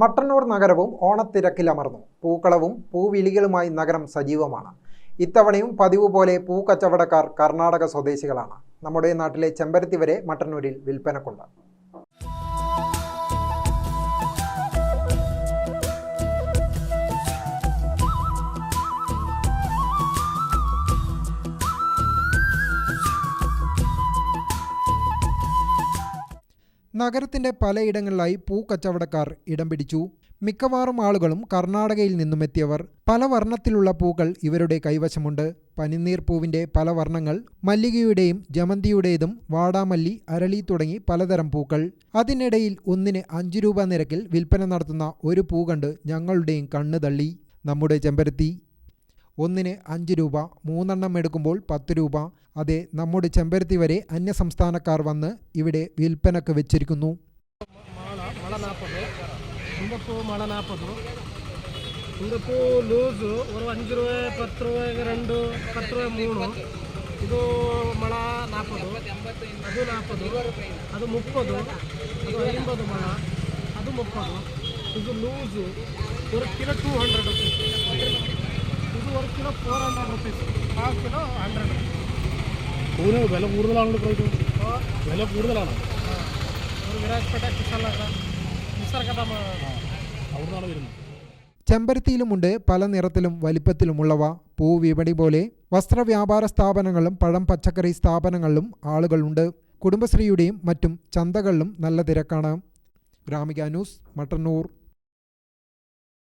മട്ടന്നൂർ നഗരവും ഓണത്തിരക്കിലമർന്നു. പൂക്കളവും പൂവിളികളുമായി നഗരം സജീവമാണ്. ഇത്തവണയും പതിവ് പോലെ പൂക്കച്ചവടക്കാർ കർണാടക സ്വദേശികളാണ്. നമ്മുടെ നാട്ടിലെ ചെമ്പരത്തി വരെ മട്ടന്നൂരിൽ വിൽപ്പനക്കുണ്ട്. നഗരത്തിന്റെ പലയിടങ്ങളിലായി പൂക്കച്ചവടക്കാർ ഇടം പിടിച്ചു. മിക്കവാറും ആളുകളും കർണാടകയിൽ നിന്നുമെത്തിയവർ പല വർണത്തിലുള്ള പൂക്കൾ ഇവരുടെ കൈവശമുണ്ട്. പനിനീർ പൂവിന്റെ പല വർണങ്ങൾ മല്ലികയുടെയും ജമന്തിയുടേതും വാടാമല്ലി അരളി തുടങ്ങി പലതരം പൂക്കൾ. അതിനിടയിൽ ഒന്നിന് അഞ്ചു രൂപ നിരക്കിൽ വിൽപ്പന നടത്തുന്ന ഒരു പൂ കണ്ട് ഞങ്ങളുടെയും കണ്ണ് തള്ളി. നമ്മുടെ ചെമ്പരത്തി ഒന്നിന് അഞ്ച് രൂപ മൂന്നെണ്ണം എടുക്കുമ്പോൾ പത്ത് രൂപ. അതെ നമ്മുടെ ചെമ്പരത്തി വരെ അന്യസംസ്ഥാനക്കാർ വന്ന് ഇവിടെ വിൽപ്പനക്ക് വെച്ചിരിക്കുന്നു. ഒരു അഞ്ച് രൂപ പത്ത് രൂപ രണ്ട് പത്ത് രൂപ ഇത് ഒരു kilo four hundred rupees half kilo hundred പൂവിന് വില കൂടുതലാണല്ലോ പ്രൈസ് വില കൂടുതലാണ്? ഒരു വിരാജ്പേട്ട വരുന്നത്. ചെമ്പരത്തിയിലുമുണ്ട് പല നിറത്തിലും വലിപ്പത്തിലുമുള്ളവ. പൂ വിപണി പോലെ വസ്ത്രവ്യാപാര സ്ഥാപനങ്ങളും പഴം പച്ചക്കറി സ്ഥാപനങ്ങളിലും ആളുകളുണ്ട്. കുടുംബശ്രീയുടെയും മറ്റും ചന്തകളിലും നല്ല തിരക്കാണ്. ഗ്രാമിക ന്യൂസ് മട്ടന്നൂർ.